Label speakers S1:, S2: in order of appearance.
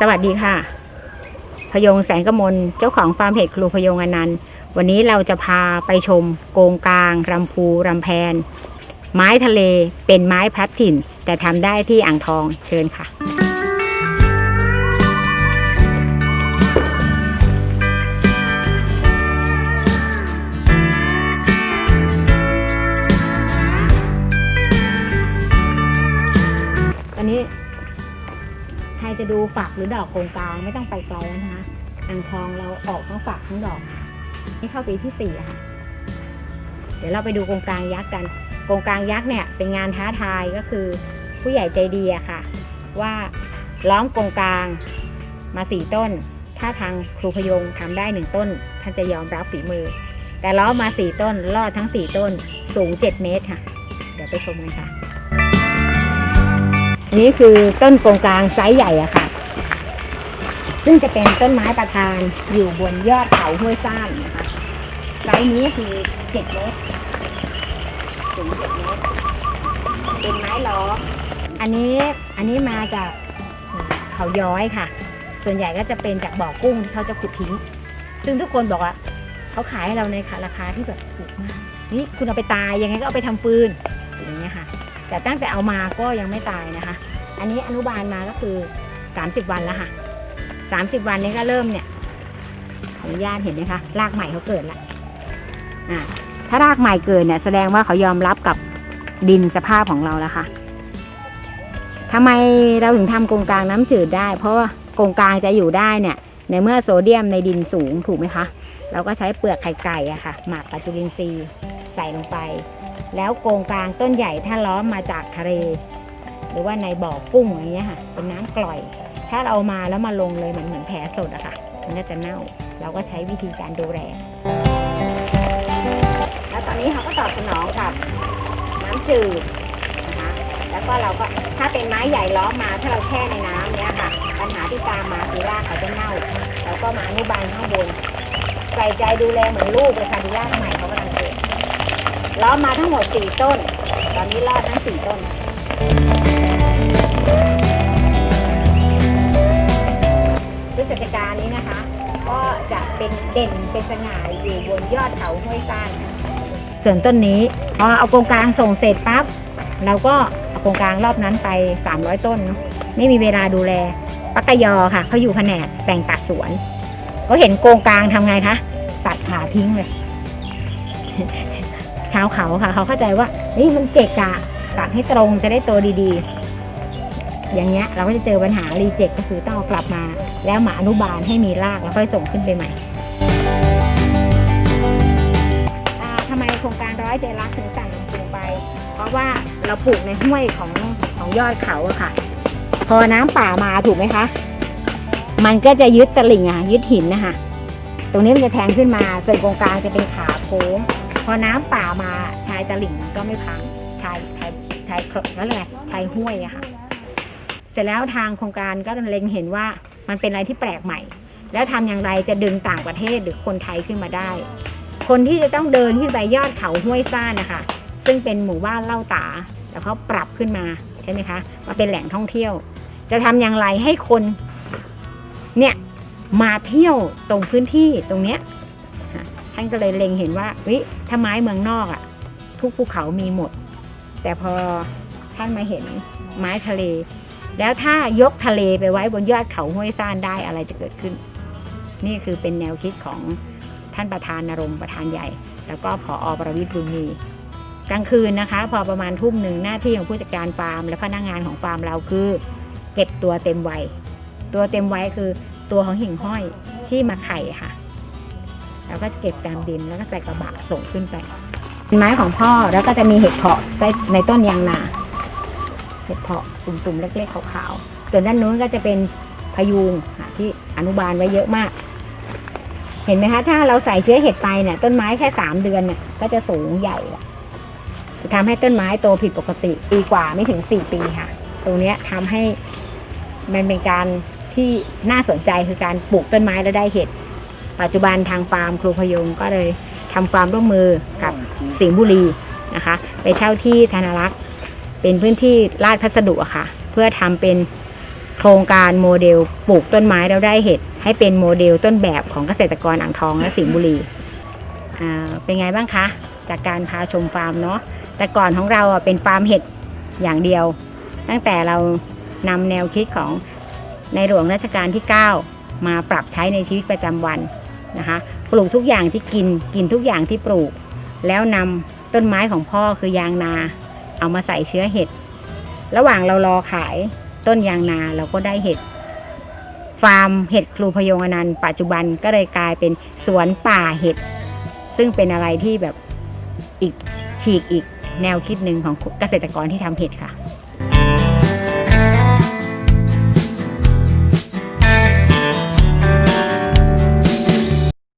S1: สวัสดีค่ะ พยงแสงกมลเจ้าของฟาร์มเห็ดครูพยงอนันต์ วันนี้เราจะพาไปชม โกงกลางรำพูรำแพน ไม้ทะเลเป็นไม้พลัดถิ่น แต่ทำได้ที่อ่างทองเชิญค่ะ จะดูฝักหรือดอกโกงกลางไม่ต้องไปไกลนะคะอ่างทองเราออกทั้งฝักทั้งดอก นี่เข้าปีที่สี่ค่ะ เดี๋ยวเราไปดูโกงกลางยักษ์กันโกงกลางยักษ์เนี่ยเป็นงานท้าทายก็คือผู้ใหญ่ใจดีอะค่ะ ว่าล้อมโกงกลางมาสี่ต้น ถ้าทางครูพยงทำได้หนึ่งต้น ท่านจะยอมรับฝีมือ แต่ล้อมมาสี่ต้นรอดทั้งสี่ต้นสูง7เมตรค่ะ เดี๋ยวไปชมกันค่ะ นี่คือต้นโกงกลางไซส์ใหญ่อะค่ะ ซึ่งจะเป็นต้นไม้ประธานอยู่บนยอดเขาห้วยซ่านนะคะไซส์นี้คือ7เมตรสูง7เมตรเป็นไม้ล้ออันนี้อันนี้มาจากเขาย้อยค่ะ ส่วนใหญ่ก็จะเป็นจากบ่อกุ้งที่เขาจะขุดทิ้ง ซึ่งทุกคนบอกว่าเขาขายให้เราในราคาที่แบบถูกมากนี่คุณเอาไปตายยังไงก็เอาไปทำฟืนอย่างเงี้ยค่ะ แต่ตั้งแต่เอามาก็ยังไม่ตายนะคะ อันนี้อนุบาลมาก็คือ 30 วันแล้วค่ะ 30 วันนี้ก็เริ่มเนี่ยขออนุญาตเห็นไหมคะรากใหม่เขาเกิดละอ่าถ้ารากใหม่เกิดเนี่ยแสดงว่าเขายอมรับกับดินสภาพของเราแล้วค่ะทำไมเราถึงทำกรงกลางน้ำจืดได้ เพราะว่ากรงกลางจะอยู่ได้เนี่ย ในเมื่อโซเดียมในดินสูงถูกไหมคะ เราก็ใช้เปลือกไข่ไก่อะค่ะ หมักกับจุลินทรีย์ใส่ลงไป แล้วโกงกลางต้นใหญ่ถ้าล้อมมาจากทะเล หรือว่าในบ่อกุ้งอย่างเงี้ยค่ะ เป็นน้ำกร่อย ถ้าเราเอามาแล้วมาลงเลยเหมือนเหมือนแผลสดอะค่ะ มันก็จะเน่า เราก็ใช้วิธีการดูแล แล้วตอนนี้เขาก็ตอบสนองกับน้ำจืดนะคะแล้วก็เราก็ถ้าเป็นไม้ใหญ่ล้อมมาถ้าเราแช่ในน้ำเนี้ยค่ะ ปัญหาที่ตามมาคือรากเขาจะเน่า แล้วก็มาอนุบาลข้างบนใส่ใจดูแลเหมือนลูกเลยค่ะดูรากใหม่เขากำ ล้อมมาทั้งหมดสี่ต้น ตอนนี้รอดทั้งสี่ต้น พฤศจิกานี้นะคะ ก็จะเป็นเด่นเป็นสง่าอยู่บนยอดเขาห้วยซ่านส่วนต้นนี้พอเอาโครงกลางส่งเสร็จปั๊บเราก็เอาโครงกลางรอบนั้นไป 300 ต้นเนาะไม่มีเวลาดูแลปักกยอค่ะเขาอยู่แผนกแต่งตัดสวนเขาเห็นโกงกลางทำไงคะตัดขาทิ้งเลยาวเขาค่ะ เขาเข้าใจว่านี่มันเกะกะตัดให้ตรงจะได้โตดีๆ อย่างเงี้ยเราก็จะเจอปัญหารีเจ็คก็คือต้องเอากลับมา แล้วมาอนุบาลให้มีรากแล้วค่อยส่งขึ้นไปใหม่อ่าทำไมโครงการร้อยใจรักถึงสั่งลงปลูกไป เพราะว่าเราปลูกในห้วยของของยอดเขาอะค่ะ พอน้ำป่ามาถูกไหมคะ มันก็จะยึดตลิ่งอะยึดหินนะคะ ตรงนี้มันจะแทงขึ้นมา ส่วนโครงกลางจะเป็นขาโค้ง พอน้ำป่ามาชายตลิ่งมันก็ไม่พังชายชายชายนั่นแหละชายห้วยอะค่ะ เสร็จแล้วทางโครงการก็เล็งเห็นว่ามันเป็นอะไรที่แปลกใหม่ แล้วทำอย่างไรจะดึงต่างประเทศหรือคนไทยขึ้นมาได้ คนที่จะต้องเดินขึ้นไปยอดเขาห้วยซ่านนะคะซึ่งเป็นหมู่บ้านเล่าตาแล้วเขาปรับขึ้นมาใช่ไหมคะมาเป็นแหล่งท่องเที่ยว จะทำอย่างไรให้คนเนี่ยมาเที่ยวตรงพื้นที่ตรงเนี้ย ท่านก็เลยเล็งเห็นว่าวิถ้าไม้เมืองนอกอะ่ะ ทุกภูเขามีหมด แต่พอท่านมาเห็นไม้ทะเล แล้วถ้ายกทะเลไปไว้บนยอดเขาห้วยซ่านได้อะไรจะเกิดขึ้น นี่คือเป็นแนวคิดของท่านประธานนรงค์ประธานใหญ่ แล้วก็ผออประวิตรบุญมีกลางคืนนะคะ พอประมาณทุ่มหนึ่งหน้าที่ของผู้จัดการฟาร์ม และพนักงานของฟาร์มเราคือ เก็บตัวเต็มวัยตัวเต็มวัยคือตัวของหิ่งห้อยที่มาไข่ค่ะ แล้วก็เก็บตามดินแล้วก็ใส่กระบะส่งขึ้นไปเป็นไม้ของพ่อแล้วก็จะมีเห็ดเพาะในต้นยางนา เห็ดเพาะตุ่มๆเล็กๆขาวๆส่วนด้านนู้นก็จะเป็นพยุงที่อนุบาลไว้เยอะมาก เห็นไหมคะถ้าเราใส่เชื้อเห็ดไปเนี่ยต้นไม้แค่สามเดือนเนี่ยก็จะสูงใหญ่ละจะทำให้ต้นไม้โตผิดปกติปีกว่าไม่ถึงสี่ปีค่ะ ตรงนี้ยทำให้มันเป็นการที่น่าสนใจคือการปลูกต้นไม้แล้วได้เห็ด ปัจจุบันทางฟาร์มครูพยงก็เลยทำความร่วมมือกับสิงห์บุรีนะคะ ไปเช่าที่ธนรักษ์เป็นพื้นที่ราชพัสดุอะค่ะ เพื่อทำเป็นโครงการโมเดลปลูกต้นไม้แล้วได้เห็ดให้เป็นโมเดลต้นแบบของเกษตรกรอ่างทองและสิงห์บุรีอ่าเป็นไงบ้างคะ จากการพาชมฟาร์มเนาะแต่ก่อนของเราอะเป็นฟาร์มเห็ดอย่างเดียว ตั้งแต่เรานำแนวคิดของในหลวงรัชกาลที่ 9 มาปรับใช้ในชีวิตประจำวัน นะคะปลูกทุกอย่างที่กินกินทุกอย่างที่ปลูก แล้วนำต้นไม้ของพ่อคือยางนา เอามาใส่เชื้อเห็ด ระหว่างเรารอขายต้นยางนาเราก็ได้เห็ด ฟาร์มเห็ดครูพยงอนันต์ปัจจุบันก็เลยกลายเป็นสวนป่าเห็ด ซึ่งเป็นอะไรที่แบบอีกฉีกอีกแนวคิดหนึ่งของเกษตรกรที่ทำเห็ดค่ะ